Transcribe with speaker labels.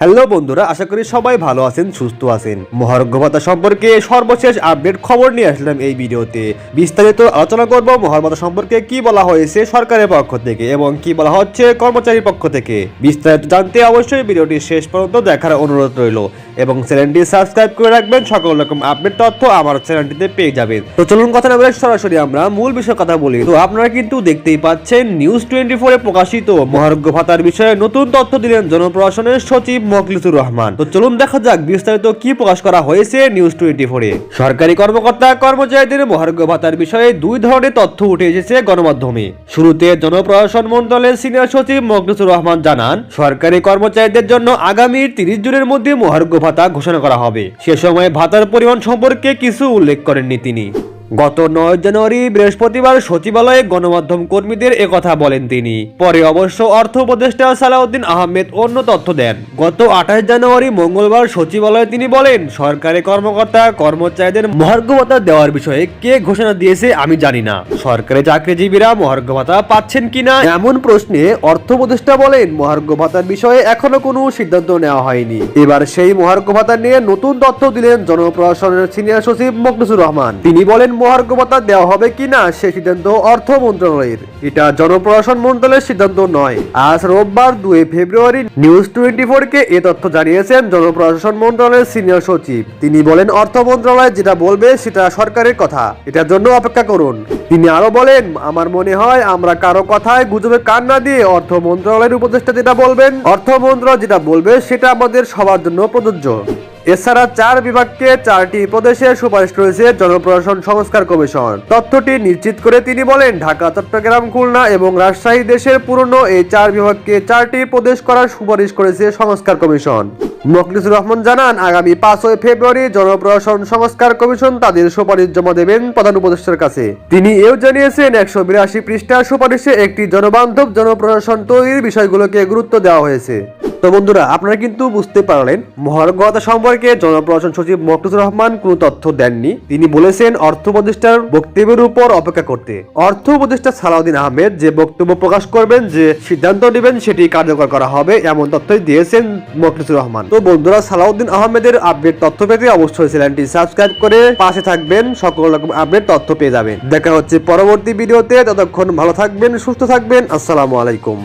Speaker 1: Hello বন্ধুরা, আশা করি সবাই ভালো আছেন, সুস্থ আছেন। মহারজ্ঞ ভাতা সম্পর্কে সর্বশেষ আপডেট খবর নিয়ে আসলাম এই ভিডিওতে। বিস্তারিত আলোচনা করব মহার ভাতা সম্পর্কে কি বলা হয়েছে সরকারের পক্ষ থেকে এবং কি বলা হচ্ছে কর্মচারীর পক্ষ থেকে। বিস্তারিত জানতে অবশ্যই ভিডিওটি শেষ পর্যন্ত দেখার অনুরোধ রইল এবং চ্যানেলটি সাবস্ক্রাইব করে রাখবেন, সকল রকম আপডেট তথ্য আমার চ্যানেলটিতে পেয়ে যাবেন। তো চলুন কথা না বলে সরাসরি আমরা মূল বিষয়ে কথা বলি। তো আপনারা কিন্তু দেখতেই পাচ্ছেন, নিউজ টোয়েন্টি ফোরে প্রকাশিত মহারজ্ঞ ভাতার বিষয়ে নতুন তথ্য দিলেন জনপ্রশাসনের সচিব মখলিসুর রহমান। তো চলুন দেখা যাক, বিস্তারিত কি প্রকাশ করা হয়েছে নিউজ টোয়েন্টি ফোরে সরকারি কর্মকর্তা, কর্মচারীদের মহারজ্ঞ ভাতার বিষয়ে দুই ধরনের তথ্য উঠে এসেছে গণমাধ্যমে। শুরুতে জনপ্রশাসন মন্ত্রণালয়ের সিনিয়র সচিব মখলিসুর রহমান জানান, সরকারি কর্মচারীদের জন্য আগামী তিরিশ জুনের মধ্যে মহারজ্ঞ ভাতা ঘোষণা করা হবে। সে সময় ভাতার পরিমাণ সম্পর্কে কিছু উল্লেখ করেননি তিনি। গত নয় জানুয়ারি বৃহস্পতিবার সচিবালয়ে গণমাধ্যম কর্মীদের একথা বলেন তিনি। পরে অবশ্য অর্থ উপদেষ্টা সালাউদ্দিন আহমেদ অন্য তথ্য দেন। গত আঠাশ জানুয়ারি মঙ্গলবার সচিবালয়ে তিনি বলেন, সরকারি কর্মকর্তা কর্মচারীদের মহার্ঘ ভাতা দেওয়ার বিষয়ে কে ঘোষণা দিয়েছে আমি জানি না। সরকারি চাকরিজীবীরা মহার্ঘ ভাতা পাচ্ছেন কিনা এমন প্রশ্নে অর্থ উপদেষ্টা বলেন মহার্ঘ ভাতার বিষয়ে এখনও কোনো সিদ্ধান্ত নেওয়া হয়নি। এবার সেই মহার্ঘ ভাতা নিয়ে নতুন তথ্য দিলেন জনপ্রশাসনের সিনিয়র সচিব মকলিসুর রহমান। তিনি বলেন মহার্ঘ দেওয়া হবে কিনা সে সিদ্ধান্ত অর্থ মন্ত্রণালয়ের। এটা জনপ্রশাসন মন্ত্রণালয়ের সিদ্ধান্ত নয়। আজ রোববার দুই ফেব্রুয়ারি নিউজ টোয়েন্টি ফোর কে এ তথ্য জানিয়েছেন জনপ্রশাসন মন্ত্রণালয়ের সিনিয়র সচিব। তিনি বলেন, অর্থ মন্ত্রণালয় যেটা বলবে সেটা সরকারের কথা। এটার জন্য অপেক্ষা করুন। তিনি আরও বলেন, আমার মনে হয় আমরা কারও কথায় গুজবে কান না দিয়ে অর্থ মন্ত্রণালয়ের উপদেষ্টা যেটা বলবেন, অর্থ মন্ত্রণালয় যেটা বলবে সেটা আমাদের সবার জন্য প্রযোজ্য। এছাড়া চার বিভাগকে চারটি প্রদেশে সুপারিশ করেছে জনপ্রশাসন সংস্কার কমিশন। তথ্যটি নিশ্চিত করে তিনি বলেন, ঢাকা, চট্টগ্রাম, খুলনা এবং রাজশাহী দেশের পুরনো এই চার বিভাগকে চারটি প্রদেশ করার সুপারিশ করেছে সংস্কার কমিশন। মখলিসুর রহমান জানান, আগামী পাঁচই ফেব্রুয়ারি জনপ্রশাসন সংস্কার কমিশন তাদের সুপারিশ জমা দেবেন প্রধান উপদেষ্টার কাছে। তিনি এও জানিয়েছেন, একশো বিরাশি পৃষ্ঠার সুপারিশে একটি জনবান্ধব জনপ্রশাসন তৈরির বিষয়গুলোকে গুরুত্ব দেওয়া হয়েছে। তো বন্ধুরা, আপনারা কিন্তু বুঝতে পারলেন মহার্ঘতা সম্পর্কে জনপ্রশাসন সচিব মকটুজুর রহমান কোনো তথ্য দেননি। তিনি বলেছেন, অর্থ উপদেষ্টার বক্তব্যের উপর অপেক্ষা করতে। অর্থ উপদেষ্টা সালাউদ্দিন আহমেদ যে বক্তব্য প্রকাশ করবেন, যে সিদ্ধান্ত নেবেন, সেটি কার্যকর করা হবে, এমন তথ্যই দিয়েছেন মকটুজুর রহমান। তো বন্ধুরা, সালাউদ্দিন আহমেদের আপডেট তথ্য পেতে অবশ্যই চ্যানেলটি সাবস্ক্রাইব করে পাশে থাকবেন, সকল রকম আপডেট তথ্য পেয়ে যাবেন। দেখা হচ্ছে পরবর্তী ভিডিওতে, ততক্ষণ ভালো থাকবেন, সুস্থ থাকবেন, আসসালামু আলাইকুম।